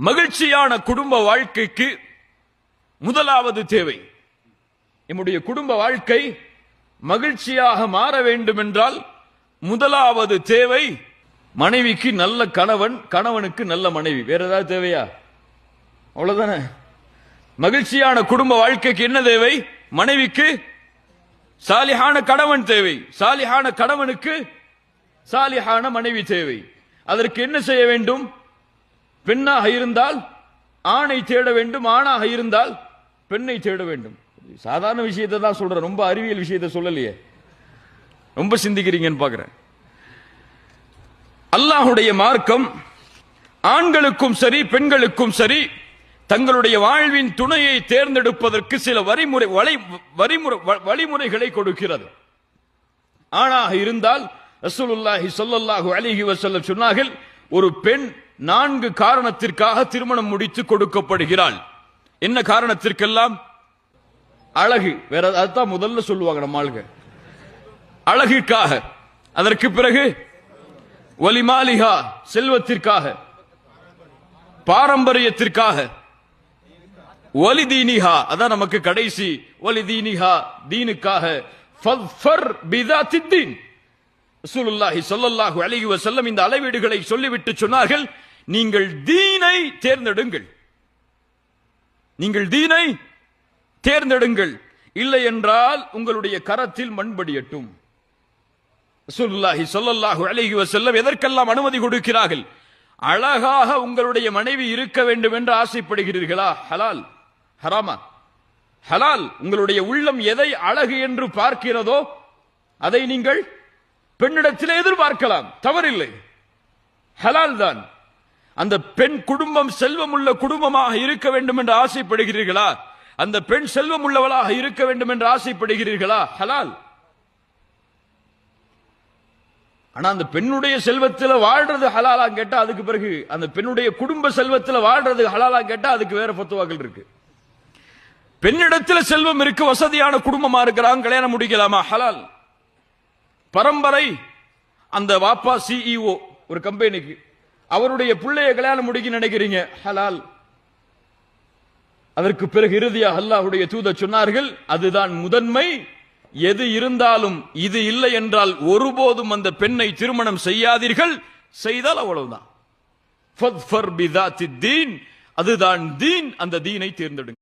மகிழ்ச்சியான குடும்ப வாழ்க்கைக்கு முதலாவது தேவை. நம்முடைய குடும்ப வாழ்க்கை மகிழ்ச்சியாக மாற வேண்டும் என்றால் முதலாவது தேவை மனைவிக்கு நல்ல கணவன் கணவனுக்கு நல்ல மனைவி. வேற ஏதாவது தேவையா? அவ்வளவுதானே? மகிழ்ச்சியான குடும்ப வாழ்க்கைக்கு என்ன தேவை? மனைவிக்கு சாலிஹான கணவன் தேவை. சாலிஹான கணவனுக்கு சாலிஹான மனைவி தேவை. அதற்கு என்ன செய்ய வேண்டும்? பெண்ணாக இருந்தால் ஆணை தேட வேண்டும் ஆணாக இருந்தால் பெண்ணை தேட வேண்டும். சாதாரண விஷயத்தை தான் சொல்றேன். ரொம்ப அறிவியல் விஷயத்தை சொல்லலையே. ரொம்ப சிந்திக்கிறீங்கன்னு பார்க்கிறேன். அல்லாஹுடைய மார்க்கம் ஆண்களுக்கும் சரி பெண்களுக்கும் சரி தங்களுடைய வாழ்வின் துணையை தேர்ந்தெடுப்பதற்கு சில வரிமுறை வழி வரிமுறை வ- வழிமுறைகளை கொடுக்கிறது. ஆணாக இருந்தால் ரசூலுல்லாஹி சொல்லல்லாஹு அலிஹி வசல்லம் சொன்னார்கள் ஒரு பெண் நான்கு காரணத்திற்காக திருமணம் முடித்து கொடுக்கப்படுகிறாள். என்ன காரணத்திற்கெல்லாம்? அழகு. வேற அதுதான் முதல்ல சொல்லுவாங்க நம்ம ஆளுங்க. அழகிற்காக. அதற்கு பிறகு ஒலிமாலிகா செல்வத்திற்காக. பாரம்பரியத்திற்காக. ஒலி தீனிஹா அதான் நமக்கு கடைசி. ஒலி தீனிஹா தீனுக்காக ஃபத்ஃபர் பிதாத்தி ரசூலுல்லாஹி சொல்லல்லாஹு அலைஹி வஸல்லம் இந்த அளவீடுகளை சொல்லிவிட்டு சொன்னார்கள் நீங்கள் தீனை தேர்ந்தெடுங்கள். நீங்கள் தீனை தேர்ந்தெடுங்கள். இல்லை என்றால் உங்களுடைய கரத்தில் மண்படியட்டும் ரசூலுல்லாஹி சொல்லல்லாஹு அலைஹி வஸல்லம் எதற்கெல்லாம் அனுமதி கொடுக்கிறார்கள்? அழகாக உங்களுடைய மனைவி இருக்க வேண்டும் என்று ஆசைப்படுகிறீர்களா? ஹலால். ஹராமா. ஹலால். உங்களுடைய உள்ளம் எதை அழகு என்று பார்க்கிறதோ அதை நீங்கள் பெண்ணிடத்தில் எதிர்பார்க்கலாம். தவறில்லை. ஹலால் தான். அந்த பெண் குடும்பம் செல்வம் உள்ள குடும்பமாக இருக்க வேண்டும் என்று ஆசைப்படுகிறீர்களா? அந்த பெண் செல்வம் உள்ளவளாக இருக்க வேண்டும் என்று ஆசைப்படுகிறீர்களா? ஹலால். ஆனா அந்த பெண்ணுடைய செல்வத்தில் வாழ்றது ஹலாலா கேட்டா அதுக்கு பிறகு அந்த பெண்ணுடைய குடும்ப செல்வத்தில் வாழ்றது ஹலாலா கேட்டா அதுக்கு வேற பத்துவாக்கள் இருக்கு. பெண்ணிடத்தில் செல்வம் இருக்கு வசதியான குடும்பமா இருக்கிறாங்க கல்யாணம் முடிக்கலாமா? ஹலால். பரம்பரை அந்த வாப்பா சிஇஓ ஒரு கம்பெனிக்கு. அவருடைய பிள்ளைய கல்யாணம் முடிக்க நினைக்கிறீங்க? ஹலால். அதற்கு பிறகு இறுதியாக அல்லாஹுடைய தூத சொன்னார்கள் அதுதான் முதன்மை. எது இருந்தாலும் இது இல்லை என்றால் ஒருபோதும் அந்த பெண்ணை திருமணம் செய்யாதீர்கள். செய்தால் அவ்வளவுதான். அதுதான் தீன். அந்த தீனை தேர்ந்தெடுங்க.